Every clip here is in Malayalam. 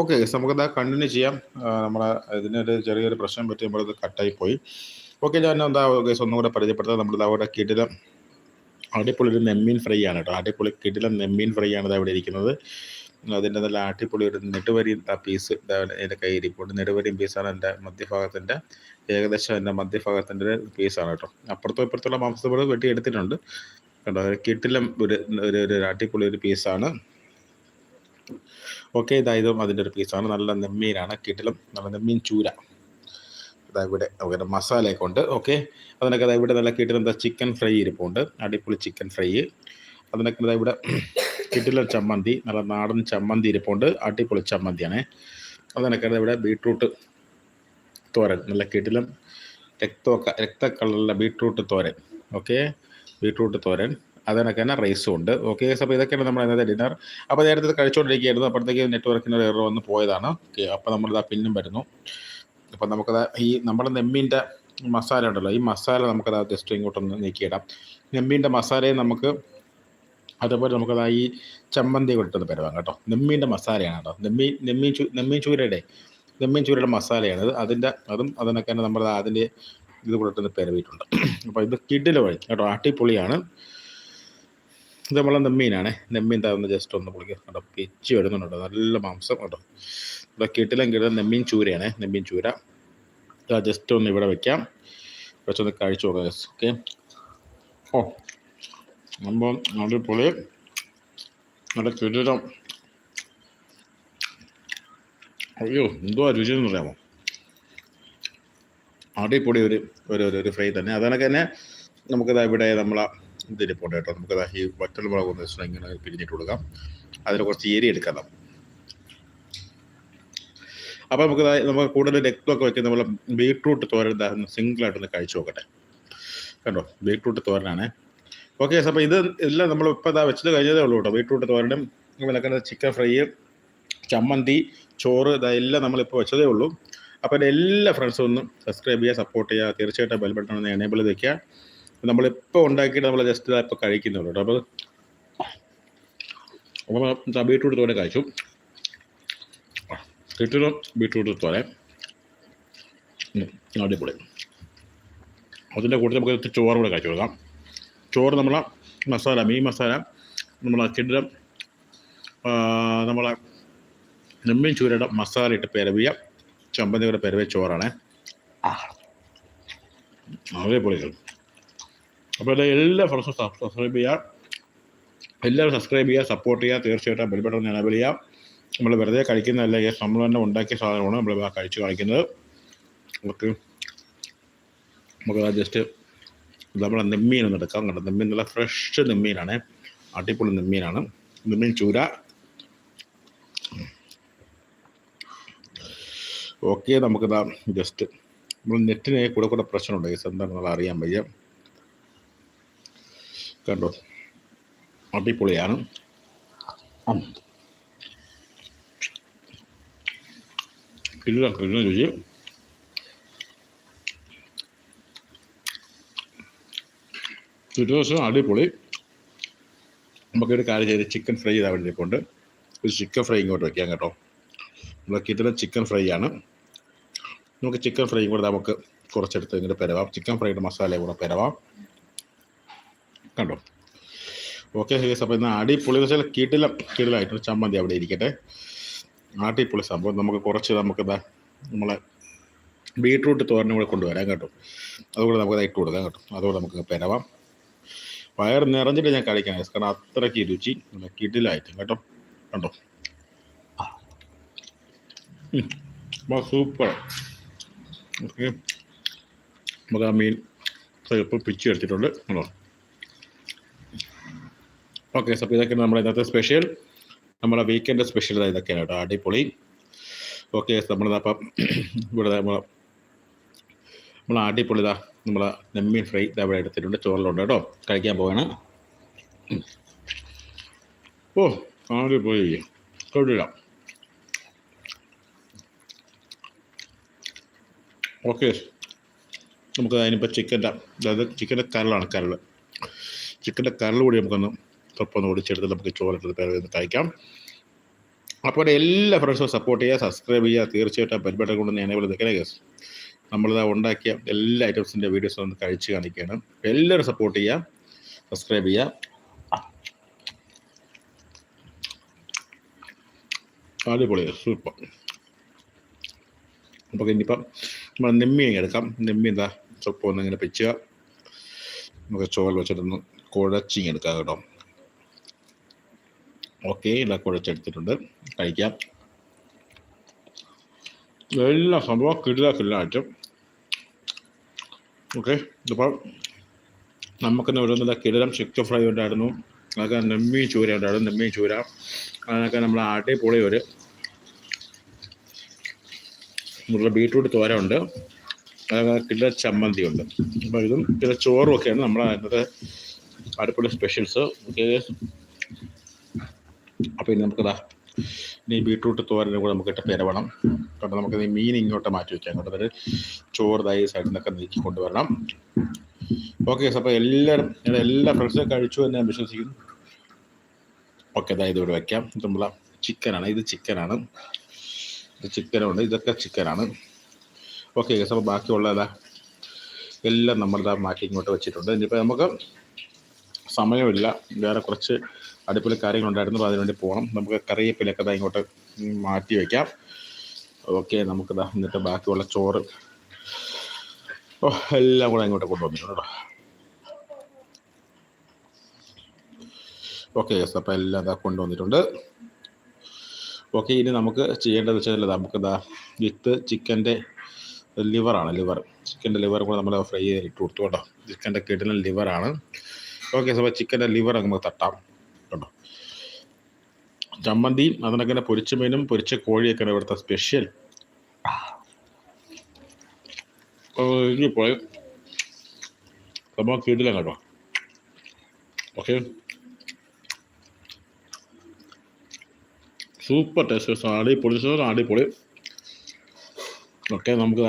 ഓക്കെ നമുക്കത് കണ്ടിന്യൂ ചെയ്യാം. നമ്മളെ ഇതിനൊരു ചെറിയൊരു പ്രശ്നം പറ്റി നമ്മളത് കട്ടായി പോയി. ഓക്കെ ഞാൻ എന്താ കേസ് ഒന്നും കൂടെ പരിചയപ്പെടുത്താം. നമ്മളിത് അവിടെ കിടിലം അടിപൊളി ഒരു നെമ്മീൻ ഫ്രൈ ആണ് കേട്ടോ. അടിപൊളി കിടിലം നെമ്മീൻ ഫ്രൈ ആണ് അവിടെ ഇരിക്കുന്നത്. അതിന്റെ നല്ല അടിപൊളി ഒരു നെടുവരി പീസ് എന്റെ കയ്യിൽ ഇപ്പോൾ നെടുവരിയും പീസാണ് എന്റെ മധ്യഭാഗത്തിന്റെ ഏകദേശം എന്റെ മധ്യഭാഗത്തിന്റെ ഒരു പീസാണ് കേട്ടോ. അപ്പുറത്തും ഇപ്പുറത്തുള്ള മാംസത്തോട് വെട്ടി എടുത്തിട്ടുണ്ട്. കേട്ടോ കിട്ടിലും ഒരു ഒരു അടിപൊളി ഒരു പീസാണ് ഓക്കെ ഇതായതും അതിന്റെ ഒരു പീസാണ് നല്ല നെമ്മീനാണ് കിട്ടിലും നല്ല നെമ്മീൻ ചൂര. ഇതാ ഇവിടെ ഇവിടെ മസാലയൊക്കെ ഉണ്ട്. ഓക്കെ അതിനൊക്കെ അതാ ഇവിടെ നല്ല കിട്ടിലും എന്താ ചിക്കൻ ഫ്രൈ ഇരിപ്പുണ്ട്. അടിപൊളി ചിക്കൻ ഫ്രൈ അതിനൊക്കെ ഇതാ ഇവിടെ കിട്ടില ചമ്മന്തി നല്ല നാടൻ ചമ്മന്തി ഇരിപ്പുണ്ട്. അടിപൊളി ചമ്മന്തിയാണേ. അതിനൊക്കെ ഇവിടെ ബീട്രൂട്ട് തോരൻ നല്ല കിട്ടിലും രക്തമൊക്കെ രക്ത കളറിലുള്ള ബീട്രൂട്ട് തോരൻ. ഓക്കെ ബീട്രൂട്ട് തോരൻ. അതിനൊക്കെ തന്നെ റൈസും ഉണ്ട്. ഓക്കെ അപ്പോൾ ഇതൊക്കെയാണ് നമ്മൾ ഇന്നത്തെ ഡിന്നർ അപ്പോൾ നേരത്തെ കഴിച്ചുകൊണ്ടിരിക്കുകയായിരുന്നു. അപ്പോഴത്തേക്ക് നെറ്റ്വർക്കിന് എറർ വന്ന് പോയതാണ്. ഓക്കെ അപ്പോൾ നമ്മളിതാ പിന്നും വരുന്നു. അപ്പോൾ നമുക്കത് ഈ നമ്മുടെ നെമ്മീന്റെ മസാല ഉണ്ടല്ലോ. ഈ മസാല നമുക്കത് ജസ്റ്റ് ഇങ്ങോട്ടൊന്ന് നീക്കിയിടാം. നെമ്മീന്റെ മസാലയെ നമുക്ക് അതുപോലെ നമുക്കത് ഈ ചമ്മന്തി കൊട്ടൊന്ന് പരുവാം കേട്ടോ. നെമ്മീന്റെ മസാലയാണ് കേട്ടോ. നെമ്മീൻ നെമ്മീൻ ചൂ നെമ്മീൻ ചൂരയുടെ നെമ്മീൻ ചൂരയുടെ മസാലയാണ് ഇത് അതിന്റെ അതും അതിനൊക്കെ തന്നെ നമ്മൾ അതിന്റെ ഇത് കൊട്ടൊന്ന് പരവിയിട്ടുണ്ട്. അപ്പോൾ ഇത് കിഡിൽ വഴി കേട്ടോ. അട്ടിപ്പൊളിയാണ് ഇത് നമ്മളെ നെമ്മീനാണ്. നെമ്മീൻ താന്ന് ജസ്റ്റ് ഒന്ന് പൊളിക്കുക കേട്ടോ പിച്ച് വരുന്നുണ്ട് നല്ല മാംസം കേട്ടോ. ഇവിടെ കിട്ടിലും കിട്ടുന്ന നെമ്മീൻ ചൂരയാണേ. നെമ്മീൻ ചൂര. ജസ്റ്റ് ഒന്ന് ഇവിടെ വെക്കാം. വെച്ചൊന്ന് കഴിച്ചു നോക്കാം ഓക്കെ ഓ. അപ്പോൾ നല്ല പൊളി നല്ല കിടിലം അയ്യോ എന്തുവാ രുചി എന്ന് പറയാമോ അടിപൊളി ഒരു ഒരു ഒരു- ഫ്രൈ തന്നെ. അതിനൊക്കെ തന്നെ നമുക്കിതാ ഇവിടെ നമ്മളെ ഇതിരിപ്പുണ്ട് കേട്ടോ. നമുക്ക് ഈ വറ്റൽ മുളക് ഒന്ന് ജസ്റ്റ് ഇങ്ങനെ പിരിഞ്ഞിട്ട് കൊടുക്കാം. അതിന് കുറച്ച് ഏരി എടുക്കാം. അപ്പോൾ നമുക്ക് നമുക്ക് കൂടുതൽ രക്തമൊക്കെ വെക്കുന്ന നമ്മൾ ബീട്രൂട്ട് തോരൻ ദാ ഒന്ന് സിംഗിളായിട്ടൊന്ന് കഴിച്ചു നോക്കട്ടെ. കണ്ടോ? ബീട്രൂട്ട് തോരനാണ്. ഓക്കെ അപ്പോൾ ഇത് എല്ലാം നമ്മൾ ഇപ്പോൾ ഇതാ വെച്ചത് കഴിഞ്ഞതേ ഉള്ളൂ കേട്ടോ. ബീട്രൂട്ട് തോരനും അതുപോലെ ചിക്കൻ ഫ്രൈ ചമ്മന്തി ചോറ് ഇതെല്ലാം നമ്മളിപ്പോൾ വെച്ചതേ ഉള്ളൂ. അപ്പോൾ എന്റെ എല്ലാ ഫ്രണ്ട്സും ഒന്ന് സബ്സ്ക്രൈബ് ചെയ്യുക സപ്പോർട്ട് ചെയ്യുക. തീർച്ചയായിട്ടും ബെൽബട്ടൺ ഒന്ന് എനേബിൾ ചെയ്ത് വെക്കുക. നമ്മളിപ്പോൾ ഉണ്ടാക്കിയിട്ട് നമ്മൾ ജസ്റ്റ് ഇപ്പോൾ കഴിക്കുന്നുള്ളൂ കേട്ടോ അപ്പോൾ അപ്പോൾ ബീട്രൂട്ട് തോനെ കഴിച്ചു. കിട്ടുന്ന ബീട്രൂട്ട് തോനെ അടിപൊളി. അതിന്റെ കൂടെ നമുക്ക് ചോറ് കൂടെ കഴിച്ചു കൊടുക്കാം. ചോറ് നമ്മളെ മസാല മീൻ മസാല നമ്മളെ ആ, നമ്മളെ നെമ്മീൻ ചൂരയുടെ മസാല ഇട്ട് പെരവിയ. ചമ്പന്തിയുടെ പെരവിയ ചോറാണ്. അതേപോലെ അപ്പോൾ ഇത് എല്ലാ ഫ്രണ്ട്സും സബ്സ്ക്രൈബ് ചെയ്യുക എല്ലാവരും സബ്സ്ക്രൈബ് ചെയ്യുക സപ്പോർട്ട് ചെയ്യുക തീർച്ചയായിട്ടും ബെൽബട്ടൺ ഞാൻ എനേബിൾ ചെയ്യുക നമ്മൾ വെറുതെ കഴിക്കുന്നതല്ല ഈ നമ്മൾ തന്നെ ഉണ്ടാക്കിയ സാധനമാണ് നമ്മൾ കഴിച്ച് കാണിക്കുന്നത് നമുക്ക് നമുക്ക് ജസ്റ്റ് നമ്മളെ നെമ്മീൻ ഒന്ന് എടുക്കാം. കേട്ടോ നെമ്മീൻ നല്ല ഫ്രഷ് നെമ്മീനാണ്. അടിപൊളി നെമ്മീനാണ്. നെമ്മീൻ ചൂര. ഓക്കെ നമുക്കിതാ ജസ്റ്റ് നമ്മൾ നെറ്റിന് കൂടെ കൂടെ പ്രശ്നമുണ്ട്. ഗൈസ് എന്താണെന്നുള്ള അറിയാൻ വയ്യ. കണ്ടോ? അടിപൊളിയാണ്. ഉം. കിടിലം കിടിലം രുചി ദിവസം അടിപൊളി. നമുക്കൊരു കാര്യം ചെയ്ത് ചിക്കൻ ഫ്രൈ ചെയ്താൽ വേണ്ടി കൊണ്ട് ഒരു ചിക്കൻ ഫ്രൈ ഇങ്ങോട്ട് വെക്കാം കേട്ടോ. നമ്മളെ കിട്ടുന്ന ചിക്കൻ ഫ്രൈ ആണ്. നമുക്ക് ചിക്കൻ ഫ്രൈ കൂടെ നമുക്ക് കുറച്ചെടുത്ത് ഇങ്ങോട്ട് പെരവാം. ചിക്കൻ ഫ്രൈയുടെ മസാല കൂടെ പെരവാം. കണ്ടോ? ഓക്കെ ഹേസ് അപ്പോൾ ഇന്ന് അടിപൊളി എന്ന് വെച്ചാൽ കീട്ടിലം കീടിലായിട്ട് ചമ്മന്തി അവിടെ ഇരിക്കട്ടെ. അടിപൊളി സംഭവം. നമുക്ക് കുറച്ച് നമുക്ക് നമ്മളെ ബീട്രൂട്ട് തോരനും കൂടെ കൊണ്ടുവരാം കേട്ടോ. അതുകൂടെ നമുക്ക് ഇട്ട് കൊടുക്കാം കേട്ടോ. അതുകൂടെ നമുക്ക് പെരവാം. വയർ നിറഞ്ഞിട്ട് ഞാൻ കഴിക്കാൻ കാരണം അത്രയ്ക്ക് രുചി നല്ല കിടിലായിട്ട് കേട്ടോ. കണ്ടോ? സൂപ്പർ. ഓക്കെ. നമുക്ക് ആ മീൻ പിച്ചു എടുത്തിട്ടുണ്ട്. കേട്ടോ ഓക്കെ അപ്പോൾ ഇതൊക്കെ നമ്മുടെ ഇന്നത്തെ സ്പെഷ്യൽ നമ്മുടെ വീക്കെൻഡ് സ്പെഷ്യൽ ഇതൊക്കെയാണ് കേട്ടോ അടിപൊളി. ഓക്കെ നമ്മളിതപ്പം ഇവിടെ നമ്മൾ നമ്മൾ അടിപൊളി ഇതാ നമ്മൾ നെമ്മീൻ ഫ്രൈ ഇവിടെ എടുത്തിട്ടുണ്ട് ചോറിലുണ്ട് കേട്ടോ. കഴിക്കാൻ പോവാണ്. ഓ ആടി പോയി കൊള്ളില്ല ഓക്കെ നമുക്ക് അതിനിപ്പോൾ ചിക്കന്റെ അതായത് ചിക്കന്റെ കരളാണ് കരൾ ചിക്കന്റെ കരൾ കൂടി നമുക്കൊന്ന് തൊപ്പൊന്ന് ഒടിച്ചെടുത്ത് നമുക്ക് ചോറിട്ട് പേര് കഴിക്കാം അപ്പോൾ എല്ലാ ഫ്രണ്ട്സും സപ്പോർട്ട് ചെയ്യുക സബ്സ്ക്രൈബ് ചെയ്യുക. തീർച്ചയായിട്ടും ആ ബെൽബട്ടൺ കൊണ്ട് ഞാൻ ഇവിടെ നിൽക്കണേ കേസ് നമ്മളിതാ ഉണ്ടാക്കിയ എല്ലാ ഐറ്റംസിന്റെ വീഡിയോസ് ഒന്ന് കഴിച്ച് കാണിക്കുകയാണ്. എല്ലാവരും സപ്പോർട്ട് ചെയ്യുക സബ്സ്ക്രൈബ് ചെയ്യുക. അടിപൊളി സൂപ്പർ അപ്പോൾ ഇനിയിപ്പം നമ്മൾ നെമ്മി എടുക്കാം. നെമ്മി എന്താ ചൊപ്പം ഒന്ന് ഇങ്ങനെ പിച്ചുക. നമുക്ക് ചോൽ വെച്ചിട്ടൊന്ന് കുഴച്ചിങ്ങെടുക്കാം കേട്ടോ. ഓക്കെ ഇതാ കുഴച്ചെടുത്തിട്ടുണ്ട്. കഴിക്കാം. എല്ലാ സംഭവം കിടില കിടിലായിട്ട് ഓക്കെ ഇതിപ്പോൾ നമുക്കിന്ന് വരുന്നത് കിടലം ചിക്കൻ ഫ്രൈ ഉണ്ടായിരുന്നു. അതൊക്കെ നെമ്മീൻ ചൂര ഉണ്ടായിരുന്നു നെമ്മീൻ ചൂര. അതിനൊക്കെ നമ്മൾ അടിപൊളി ഒരു നമ്മുടെ ബീട്രൂട്ട് തോര ഉണ്ട് അതൊക്കെ കിട ചമ്മന്തി ഉണ്ട് അപ്പോൾ ഇതും ചില ചോറും ഒക്കെയാണ് നമ്മളെ ഇന്നത്തെ അടിപൊളി സ്പെഷ്യൽസ് ഓക്കെ അപ്പോൾ ഇനി നമുക്കിതാ ഇനി ബീട്രൂട്ട് തോരനും കൂടെ നമുക്ക് ഇട്ട് പെരവണം. കേട്ടോ നമുക്ക് ഈ മീൻ ഇങ്ങോട്ട് മാറ്റി വെക്കാം. കേട്ടോ ചോറ് തൈ സൈഡിൽ നിന്നൊക്കെ നീക്കി കൊണ്ടുവരണം. ഓക്കെ അപ്പോൾ എല്ലാവരും എല്ലാ ഫ്രണ്ട്സും കഴിച്ചു എന്ന് ഞാൻ വിശ്വസിക്കുന്നു. ഓക്കെ അതായത് ഇതിവിടെ വയ്ക്കാം ഇത് നമ്മളെ ചിക്കനാണ്. ഇത് ചിക്കനാണ്. ഇത് ചിക്കനുണ്ട്. ഇതൊക്കെ ചിക്കനാണ്. ഓക്കെ ഗസ് അപ്പോൾ ബാക്കിയുള്ളതാ എല്ലാം നമ്മളിതാ മാറ്റി ഇങ്ങോട്ട് വെച്ചിട്ടുണ്ട്. ഇനിയിപ്പോൾ നമുക്ക് സമയമില്ല. വേറെ കുറച്ച് അടുപ്പിൽ കാര്യങ്ങളുണ്ടായിരുന്നു അപ്പോൾ അതിനുവേണ്ടി പോകണം നമുക്ക് കറിവേപ്പിലൊക്കെ ഇതാ ഇങ്ങോട്ട് മാറ്റി വയ്ക്കാം ഓക്കെ നമുക്കിതാ എന്നിട്ട് ബാക്കിയുള്ള ചോറ്. ഓ എല്ലാം കൂടെ ഇങ്ങോട്ട് കൊണ്ടുവന്നിട്ടുണ്ട് കേട്ടോ. Okay yes. അപ്പോൾ എല്ലാം ഇതാ കൊണ്ടുവന്നിട്ടുണ്ട്. ഓക്കെ ഇനി നമുക്ക് ചെയ്യേണ്ടത് വെച്ചാൽ നമുക്ക് ഇതാ വിത്ത് ചിക്കന്റെ ലിവറാണ് ലിവർ. ചിക്കന്റെ ലിവർ കൂടെ നമ്മൾ ഫ്രൈ ചെയ്ത് ഇട്ട് കൊടുത്തു കേട്ടോ. ചിക്കന്റെ കിടലൻ ലിവറാണ്. ഓക്കെ അപ്പോൾ ചിക്കന്റെ ലിവർ നമുക്ക് തട്ടാം. ചമ്മന്തിയും അതിനൊക്കെ പൊരിച്ച മീനും പൊരിച്ച കോഴിയൊക്കെയാണ് ഇവിടുത്തെ സ്പെഷ്യൽ സംഭവം കീടില്ല കേട്ടോ. ഓക്കെ സൂപ്പർ ടേസ്റ്റ് അടിപൊളി അടിപൊളി. ഓക്കെ നമുക്ക്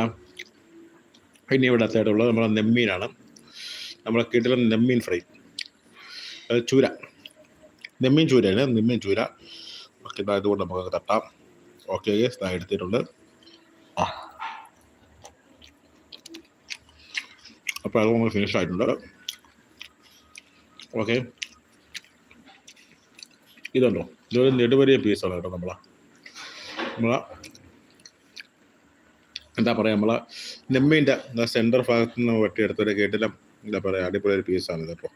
ഇനി ഇവിടെ അത്തായിട്ടുള്ളത് നമ്മുടെ നെമ്മീനാണ്. നമ്മളെ കിടിലൻ നെമ്മീൻ ഫ്രൈ. ചൂര. നെമ്മീൻ ചൂരയാണ് നെമ്മീൻ ചൂര. ഇതുകൊണ്ട് നമുക്ക് തട്ടാം ഓക്കെ ഇതാ എടുത്തിട്ടുണ്ട് അപ്പോൾ അത് നമുക്ക് ഫിനിഷ് ആയിട്ടുണ്ട് ഓക്കെ ഇതുണ്ടോ ഇതൊരു നെടുവരിയ പീസാണ് കേട്ടോ നമ്മളെ നമ്മളെ എന്താ പറയുക നമ്മളെ നെമ്മീന്റെ സെന്റർ ഭാഗത്ത് നിന്ന് വെട്ടിയെടുത്തൊരു കേട്ടിലും എന്താ പറയുക അടിപൊളി ഒരു പീസാണ് ഇതിപ്പോൾ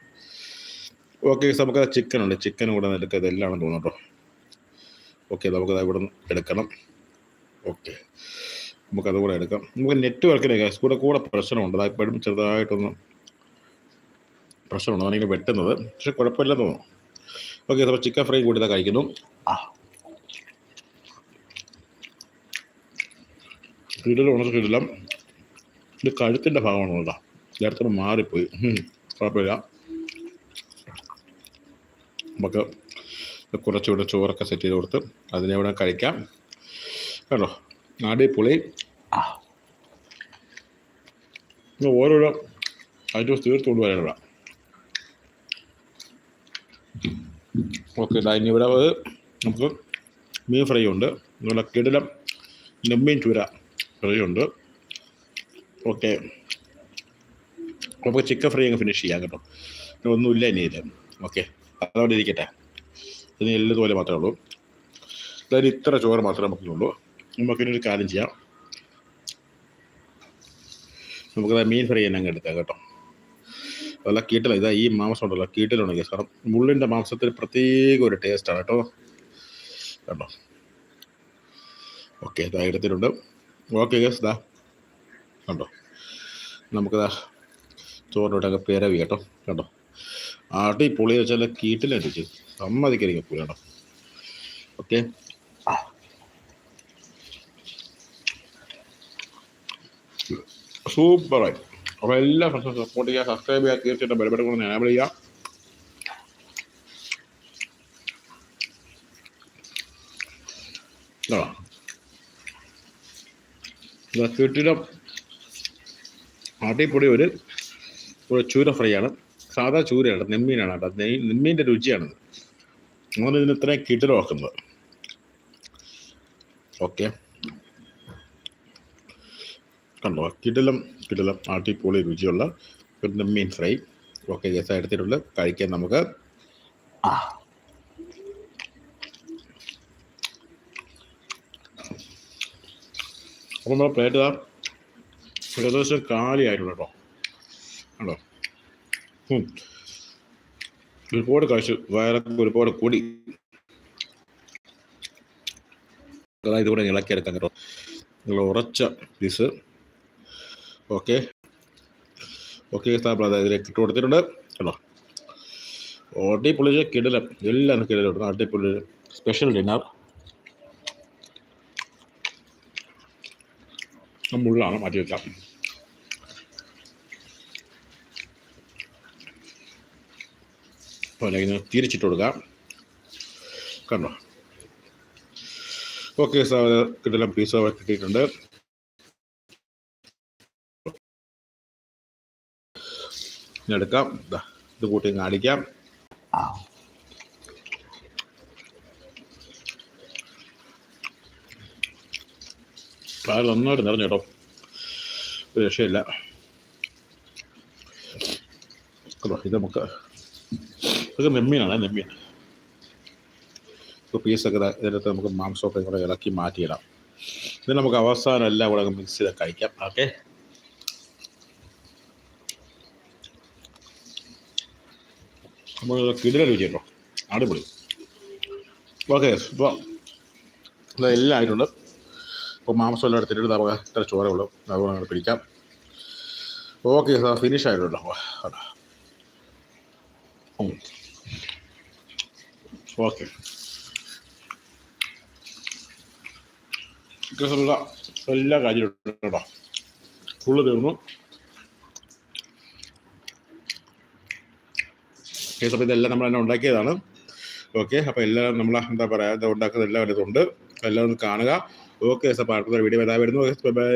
ഓക്കെ നമുക്ക് ചിക്കൻ ഉണ്ട് ചിക്കൻ കൂടെ നിനക്ക് ഇതെല്ലാം തോന്നുന്നു കേട്ടോ ഓക്കെ നമുക്കത് ഇവിടെ നിന്ന് എടുക്കണം. ഓക്കെ നമുക്കത് കൂടെ എടുക്കാം. നമുക്ക് നെറ്റ് ഗ്യാസ് കൂടെ കൂടെ പ്രശ്നമുണ്ട്. അത് ഇപ്പോഴും ചെറുതായിട്ടൊന്ന് പ്രശ്നമുണ്ട്. അതാണ് ഇങ്ങനെ വെട്ടുന്നത്. പക്ഷെ കുഴപ്പമില്ലെന്ന് തോന്നുന്നു. ഓക്കെ അപ്പോൾ ചിക്കൻ ഫ്രൈ കൂടി ഇതാ കഴിക്കുന്നു. ആ. ഉണർന്ന് കിടിലം ഇത് കഴുത്തിന്റെ ഭാഗമാണ് കേട്ടോ. നേരത്തെ മാറിപ്പോയി. കുഴപ്പമില്ല. നമുക്ക് കുറച്ചുകൂടെ ചോറൊക്കെ സെറ്റ് ചെയ്ത് കൊടുത്ത് അതിനെ ഇവിടെ കഴിക്കാം. കേട്ടോ അടിപൊളി. പുളി ഓരോരോ ഐറ്റംസ് തീർത്തുകൊണ്ട് ഇവിടെ. ഓക്കെ ഇനി ഇവിടെ അത് നമുക്ക് മീൻ ഫ്രൈ ഉണ്ട്. അതുപോലെ കിടിലം നെമ്മീൻ ചൂര ഫ്രൈ ഉണ്ട്. ഓക്കെ. നമുക്ക് ചിക്കൻ ഫ്രൈ അങ്ങ് ഫിനിഷ് ചെയ്യാം കേട്ടോ. ഒന്നുമില്ല ഇനി ഇത്. ഓക്കെ അതവിടെ ഇരിക്കട്ടെ. ഇനി എല്ലതുപോലെ മാത്രമേ ഉള്ളൂ. അതായത് ഇത്ര ചോറ് മാത്രമേ നമുക്കുള്ളൂ നമുക്കിനി ഒരു കാര്യം ചെയ്യാം. നമുക്കത് മീൻ ഫ്രൈ തന്നെ അങ്ങ് എടുക്കാം കേട്ടോ. അതല്ല കീട്ടല ഇതാ ഈ മാംസം ഉണ്ടല്ലോ കീട്ടിലുണ്ടെങ്കിൽ കാരണം മുള്ളിന്റെ മാംസത്തിന് പ്രത്യേക ഒരു ടേസ്റ്റാണ് കേട്ടോ. കേട്ടോ ഓക്കെ ഇതാ എടുത്തിട്ടുണ്ട്. ഓക്കെ ഗസ് ഇതാ കണ്ടോ? നമുക്കിതാ ചോറിനോട്ടൊക്കെ പേരവി കേട്ടോ കേട്ടോ ആട്ടി പൊളി വെച്ചാൽ കീട്ടിലടിച്ച് സമ്മതിക്കരിക്കും കേട്ടോ ഓക്കെ സൂപ്പറായി അപ്പോൾ എല്ലാ ഫ്രണ്ട്സും സപ്പോർട്ട് ചെയ്യുക സബ്സ്ക്രൈബ് ചെയ്യുക തീർച്ചയായിട്ടും ചെയ്യുക. ഇതാ. ഇതാ കീട്ടിലും അടിപൊളി ഒരു ചൂര ഫ്രൈ ആണ് സാധാ ചൂരയാണ് നെമ്മീനാണ് കേട്ടോ. നെയ് നെമ്മീന്റെ രുചിയാണിത്. അങ്ങനെ ഇതിന് ഇത്രയും കിടിലമാക്കുന്നത് ഓക്കെ കണ്ടോ? കിടലം കിടലം അടിപൊളി രുചിയുള്ള പിന്നെ മീൻ ഫ്രൈ. ഓക്കെ ഗസ് എടുത്തിട്ടുണ്ട്. കഴിക്കാൻ നമുക്ക്. ആ. അപ്പോൾ നമ്മുടെ പ്ലേറ്റ് ഇതാ ഏകദേശം കാലിയായിട്ടുണ്ട് കേട്ടോ. കണ്ടോ. ഒരുപാട് കഴിച്ചു വയറൊക്കെ ഒരുപാട് കൂടി. അതായത് ഇതുകൂടെ ഇളക്കിയെടുക്കാൻ കേട്ടോ. നിങ്ങൾ ഉറച്ച പീസ്. ഓക്കെ. ഓക്കെ സ്ഥാപനം അതായത് ഇതിലേക്ക് ഇട്ട് കൊടുത്തിട്ടുണ്ട്. കേട്ടോ അടിപൊളി കിടലം. എല്ലാം കിടലും അടിപൊളി സ്പെഷ്യൽ ഡിന്നർ മുള്ളാണ് മാറ്റി വെക്കാം. ഇങ്ങനെ തിരിച്ചിട്ട് കൊടുക്കാം. കണ്ടോ? ഓക്കെ സാർ കിടലം പീസ് കിട്ടിയിട്ടുണ്ട്. ഇനി എടുക്കാം. ഇത് കൂട്ടി കാണിക്കാം കാൽ നന്നായിട്ട് നിറഞ്ഞു കേട്ടോ. ഒരു രക്ഷയില്ല. ഇത് നമുക്ക് ഇത് നെമ്മീനാണ് നെമ്മീൻ ഇപ്പോൾ പീസൊക്കെ ഇതിനകത്ത് നമുക്ക് മാംസമൊക്കെ കൂടെ ഇളക്കി മാറ്റിയിടാം. ഇത് നമുക്ക് അവസാനം എല്ലാം കൂടെ മിക്സ് ചെയ്ത് കഴിക്കാം ഓക്കെ നമ്മൾ കിടില രുചിയല്ലോ അടിപൊളി. ഓക്കെ ഇപ്പോൾ ഇതെല്ലാം ആയിട്ടുണ്ട്. ഇപ്പോൾ മാംസം എല്ലാം എടുത്തിട്ട് നമുക്ക് ഇത്ര ചോരുള്ളൂ അതുകൊണ്ട് പിടിക്കാം. ഓക്കെ സാർ ഫിനിഷ് ആയിട്ടുണ്ടോ. ഓക്കെ ചിക്കനുള്ള എല്ലാ കാര്യങ്ങളും ഫുള്ള് തീർന്നു. കേസപ്പം ഇതെല്ലാം നമ്മൾ തന്നെ ഉണ്ടാക്കിയതാണ്. ഓക്കെ അപ്പോൾ എല്ലാം നമ്മൾ എന്താ പറയുക ഉണ്ടാക്കുന്നത് ഉണ്ടാക്കുന്ന എല്ലാം ഇതുണ്ട് എല്ലാം കാണുക. ഓക്കെ അപ്പോൾ അടുത്ത വീഡിയോ വരാൻ വരുന്നു. ബൈ